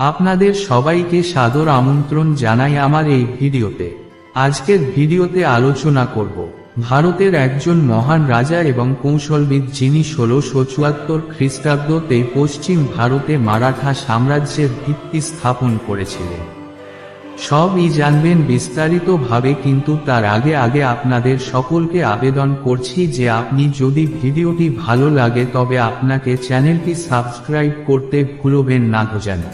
আপনাদের সবাইকে সাদর আমন্ত্রণ জানাই আমার এই ভিডিওতে। আজকের ভিডিওতে আলোচনা করব, ভারতের একজন মহান রাজা এবং কৌশলবিদ যিনি ষোলোশো চুয়াত্তর খ্রিস্টাব্দতে পশ্চিম ভারতে মারাঠা সাম্রাজ্যের ভিত্তি স্থাপন করেছিলেন। সবই জানবেন বিস্তারিতভাবে, কিন্তু তার আগে আগে আপনাদের সকলকে আবেদন করছি যে আপনি যদি ভিডিওটি ভালো লাগে তবে আপনাকে চ্যানেলটি সাবস্ক্রাইব করতে ভুলবেন না যেন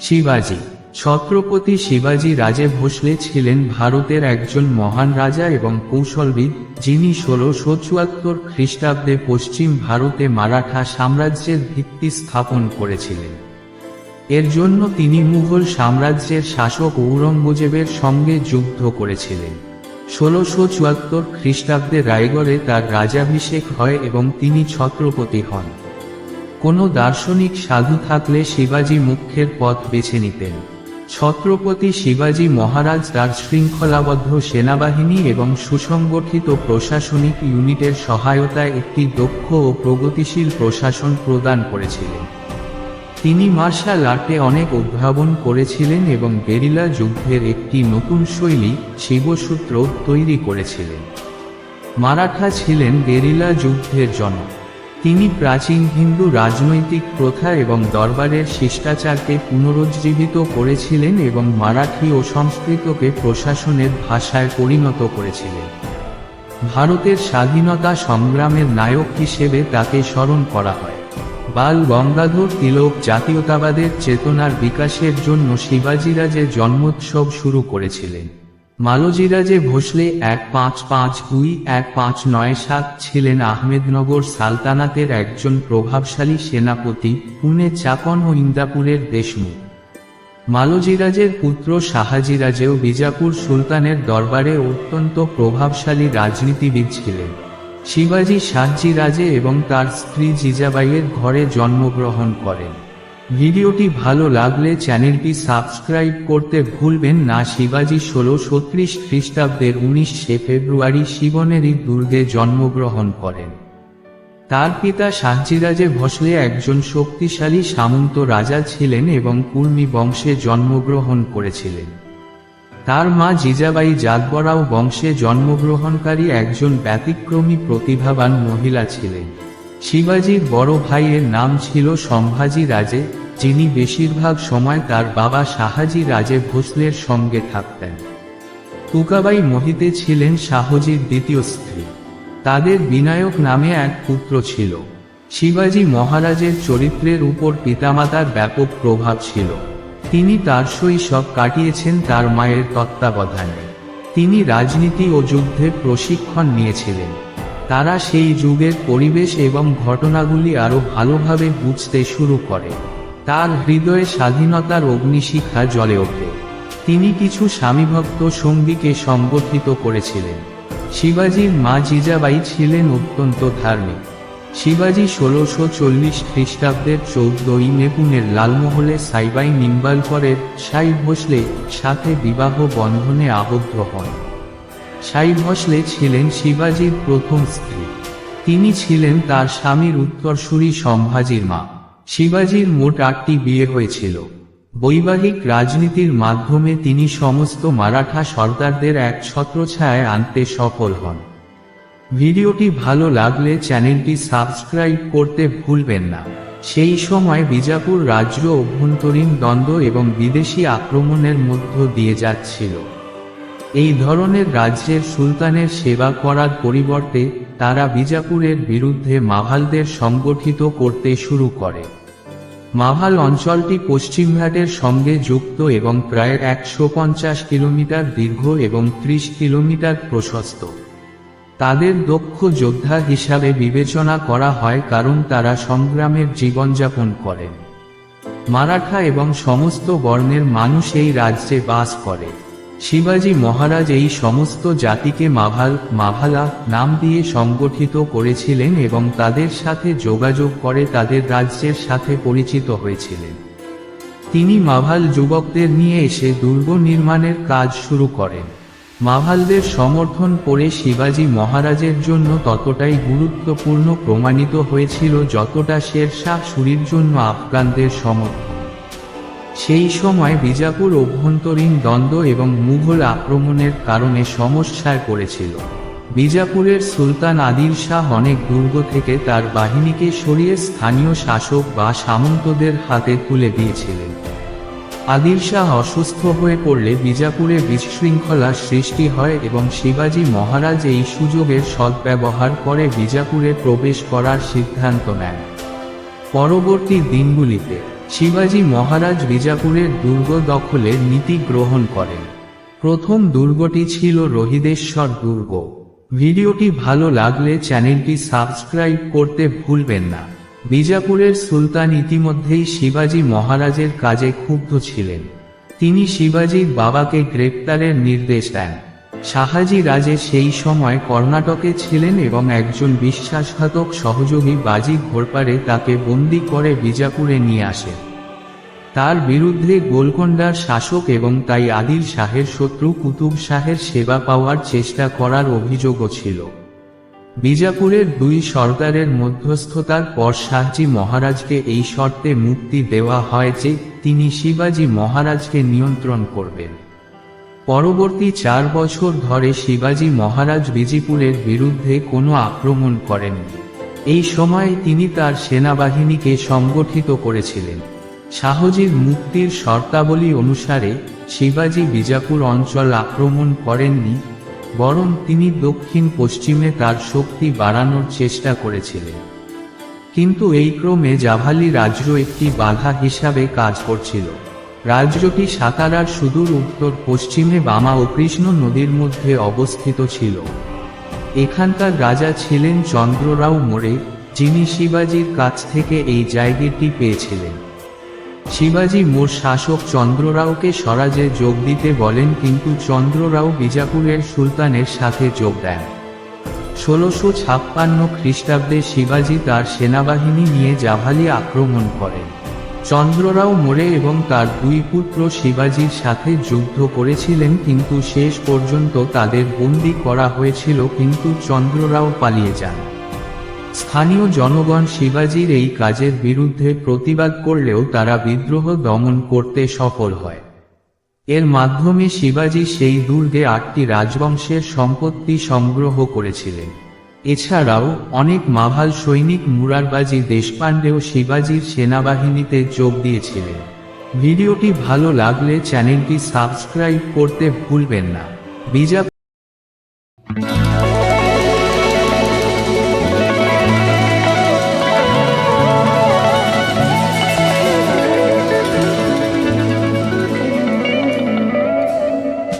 শিবাজি। ছত্রপতি শিবাজি রাজে ভোসলে ছিলেন ভারতের একজন মহান রাজা এবং কৌশলবিদ, যিনি ষোলোশো চুয়াত্তর খ্রিস্টাব্দে পশ্চিম ভারতে মারাঠা সাম্রাজ্যের ভিত্তি স্থাপন করেছিলেন। এর জন্য তিনি মুঘল সাম্রাজ্যের শাসক ঔরঙ্গজেবের সঙ্গে যুদ্ধ করেছিলেন। ষোলোশো চুয়াত্তর খ্রিস্টাব্দে রায়গড়ে তার রাজাভিষেক হয় এবং তিনি ছত্রপতি হন। কোনো দার্শনিক সাধু থাকলে শিবাজি মুখ্যের পথ বেছে নিতেন। ছত্রপতি শিবাজি মহারাজ তার শৃঙ্খলাবদ্ধ সেনাবাহিনী এবং সুসংগঠিত প্রশাসনিক ইউনিটের সহায়তায় একটি দক্ষ ও প্রগতিশীল প্রশাসন প্রদান করেছিলেন। তিনি মার্শাল আর্টে অনেক উদ্ভাবন করেছিলেন এবং গেরিলা যুদ্ধের একটি নতুন শৈলী, শিবসূত্র, তৈরি করেছিলেন। মারাঠা ছিলেন গেরিলা যুদ্ধের জনক। তিনি প্রাচীন হিন্দু রাজনৈতিক প্রথা এবং দরবারের শিষ্টাচারকে পুনরুজ্জীবিত করেছিলেন এবং মারাঠি ও সংস্কৃতকে প্রশাসনের ভাষায় পরিণত করেছিলেন। ভারতের স্বাধীনতা সংগ্রামের নায়ক হিসেবে তাকে স্মরণ করা হয়। বাল গঙ্গাধর তিলক জাতীয়তাবাদের চেতনার বিকাশের জন্য শিবাজিরাজের জন্মোৎসব শুরু করেছিলেন। মালজিরাজে ভোসলে এক পাঁচ পাঁচ দুই এক পাঁচ নয় সাত ছিলেন আহমেদনগর সালতানাতের একজন প্রভাবশালী সেনাপতি, পুনে চাকন ও ইন্দাপুরের দেশমুখ। মালজিরাজের পুত্র শাহাজিরাজেও বিজাপুর সুলতানের দরবারে অত্যন্ত প্রভাবশালী রাজনীতিবিদ ছিলেন। শিবাজি শাহজিরাজে এবং তার স্ত্রী জিজাবাইয়ের ঘরে জন্মগ্রহণ করেন। ভিডিওটি ভালো লাগলে চ্যানেলটি সাবস্ক্রাইব করতে ভুলবেন না। শিবাজি ষোলো ছত্রিশ খ্রিস্টাব্দের উনিশে ফেব্রুয়ারি শিবনেরই দুর্গে জন্মগ্রহণ করেন। তার পিতা শাহজিরাজে ভোসলে একজন শক্তিশালী সামন্ত রাজা ছিলেন এবং কুর্মি বংশে জন্মগ্রহণ করেছিলেন। তার মা জিজাবাই জাগবরাও বংশে জন্মগ্রহণকারী একজন ব্যতিক্রমী প্রতিভাবান মহিলা ছিলেন। শিবাজির বড় ভাইয়ের নাম ছিল সম্ভাজি রাজে, যিনি বেশিরভাগ সময় তার বাবা শাহাজি রাজে ভোসলের সঙ্গে থাকতেন। তুকাবাই মহিতে ছিলেন শাহজির দ্বিতীয় স্ত্রী। তাদের বিনায়ক নামে এক পুত্র ছিল। শিবাজি মহারাজের চরিত্রের উপর পিতামাতার ব্যাপক প্রভাব ছিল। তিনি তার শৈশব কাটিয়েছেন তার মায়ের তত্ত্বাবধানে। তিনি রাজনীতি ও যুদ্ধে প্রশিক্ষণ নিয়েছিলেন। তারা সেই যুগের পরিবেশ এবং ঘটনাগুলি আরও ভালোভাবে বুঝতে শুরু করে। তার হৃদয়ে স্বাধীনতার অগ্নিশিখা জ্বলে ওঠে। তিনি কিছু স্বামীভক্ত সঙ্গীকে সংগঠিত করেছিলেন। শিবাজির মা জিজাবাই ছিলেন অত্যন্ত ধার্মিক। শিবাজি ষোলোশো চল্লিশ খ্রিস্টাব্দের চৌদ্দই মে পুনের লালমহলে সাইবাই নিম্বালকরের সাই ভোসলে সাথে বিবাহ বন্ধনে আবদ্ধ হন। সাই ভসলে ছিলেন শিবাজির প্রথম স্ত্রী। তিনি ছিলেন তার স্বামীর উত্তরসূরি সম্ভাজির মা। শিবাজির মোট আটটি বিয়ে হয়েছিল। বৈবাহিক রাজনীতির মাধ্যমে তিনি সমস্ত মারাঠা সর্দারদের এক ছত্রছায়ায় আনতে সফল হন। ভিডিওটি ভালো লাগলে চ্যানেলটি সাবস্ক্রাইব করতে ভুলবেন না। সেই সময় বিজাপুর রাজ্য অভ্যন্তরীণ দ্বন্দ্ব এবং বিদেশি আক্রমণের মধ্য দিয়ে যাচ্ছিল। এই ধরনের রাজ্যের সুলতানের সেবা করার পরিবর্তে তারা বিজাপুরের বিরুদ্ধে মাভালদের সংগঠিত করতে শুরু করে। মাভাল অঞ্চলটি পশ্চিমঘাটের সঙ্গে যুক্ত এবং প্রায় একশো পঞ্চাশ কিলোমিটার দীর্ঘ এবং ত্রিশ কিলোমিটার প্রশস্ত। তাদের দক্ষ যোদ্ধা হিসাবে বিবেচনা করা হয় কারণ তারা সংগ্রামের জীবনযাপন করেন। মারাঠা এবং সমস্ত বর্ণের মানুষ এই রাজ্যে বাস করে। শিবাজি মহারাজ এই সমস্ত জাতিকে মাভাল, মাভালা নাম দিয়ে সংগঠিত করেছিলেন এবং তাদের সাথে যোগাযোগ করে তাদের রাজ্যের সাথে পরিচিত হয়েছিলেন। তিনি মাভাল যুবকদের নিয়ে এসে দুর্গ নির্মাণের কাজ শুরু করেন। মাভালদের সমর্থন করে শিবাজি মহারাজের জন্য ততটাই গুরুত্বপূর্ণ প্রমাণিত হয়েছিল যতটা শের শাহ সুরির জন্য আফগানদের সমর্থন। সেই সময় বিজাপুর অভ্যন্তরীণ দ্বন্দ্ব এবং মুঘল আক্রমণের কারণে সমস্যায় পড়েছিল। বিজাপুরের সুলতান আদিল শাহ অনেক দুর্গ থেকে তার বাহিনীকে সরিয়ে স্থানীয় শাসক বা সামন্তদের হাতে তুলে দিয়েছিলেন। আদিল শাহ অসুস্থ হয়ে পড়লে বিজাপুরে বিশৃঙ্খলার সৃষ্টি হয় এবং শিবাজী মহারাজ এই সুযোগের সদ্ব্যবহার করে বিজাপুরে প্রবেশ করার সিদ্ধান্ত নেন। পরবর্তী দিনগুলিতে শিবাজী মহারাজ বিজাপুরের দুর্গ দখলের নীতি গ্রহণ করেন। প্রথম দুর্গটি ছিল রোহিদেশ্বর দুর্গ। ভিডিওটি ভালো লাগলে চ্যানেলটি সাবস্ক্রাইব করতে ভুলবেন না। বিজাপুরের সুলতান ইতিমধ্যেই শিবাজী মহারাজের কাজে ক্ষুব্ধ ছিলেন। তিনি শিবাজীর বাবাকে গ্রেপ্তারের নির্দেশ দেন। শাহাজি রাজে সেই সময় কর্ণাটকে ছিলেন এবং একজন বিশ্বাসঘাতক সহযোগী বাজি ঘোরপারে তাকে বন্দি করে বিজাপুরে নিয়ে আসেন তার বিরুদ্ধে গোলকোন্ডার শাসক এবং তাই আদিল শাহের শত্রু কুতুব শাহের সেবা পাওয়ার চেষ্টা করার অভিযোগও ছিল। বিজাপুরের দুই সরকারের মধ্যস্থতার পর শাহজি মহারাজকে এই শর্তে মুক্তি দেওয়া হয় যে তিনি শিবাজী মহারাজকে নিয়ন্ত্রণ করবেন। পরবর্তী চার বছর ধরে শিবাজী মহারাজ বিজিপুরের বিরুদ্ধে কোনো আক্রমণ করেননি এই সময়ে তিনি তার সেনাবাহিনীকে সংগঠিত করেছিলেন। শাহজির মুক্তির শর্তাবলী অনুসারে শিবাজী বিজাপুর অঞ্চল আক্রমণ করেননি, বরং তিনি দক্ষিণ পশ্চিমে তার শক্তি বাড়ানোর চেষ্টা করেছিলেন। কিন্তু এই ক্রমে জাভালি রাজ্য একটি বাধা হিসাবে কাজ করছিল। রাজ্যটি সাতারার সুদূর উত্তর পশ্চিমে বামা ও কৃষ্ণ নদীর মধ্যে অবস্থিত ছিল। এখানকার রাজা ছিলেন চন্দ্ররাও মোড়ে যিনি শিবাজির কাছ থেকে এই জায়গাটি পেয়েছিলেন। শিবাজি মোর শাসক চন্দ্ররাওকে স্বরাজে যোগ দিতে বলেন, কিন্তু চন্দ্ররাও বিজাপুরের সুলতানের সাথে যোগ দেন। ষোলোশো ছাপ্পান্ন খ্রিস্টাব্দে শিবাজি তার সেনাবাহিনী নিয়ে জাভালি আক্রমণ করেন। চন্দ্ররাও মোড়ে এবং তার দুই পুত্র শিবাজির সাথে যুদ্ধ করেছিলেন, কিন্তু শেষ পর্যন্ত তাদের বন্দি করা হয়েছিল, কিন্তু চন্দ্ররাও পালিয়ে যান। স্থানীয় জনগণ শিবাজির এই কাজের বিরুদ্ধে প্রতিবাদ করলেও তারা বিদ্রোহ দমন করতে সফল হয়। এর মাধ্যমে শিবাজি সেই দুর্গে আটটি রাজবংশের সম্পত্তি সংগ্রহ করেছিলেন। এছাড়াও, অনেক মাভাল সৈনিক মুরারবাজি দেশপাণ্ডে ও শিবাজির সেনাবাহিনীতে যোগ দিয়েছিলেন। ভিডিওটি ভালো লাগলে চ্যানেলটি সাবস্ক্রাইব করতে ভুলবেন না। বিজা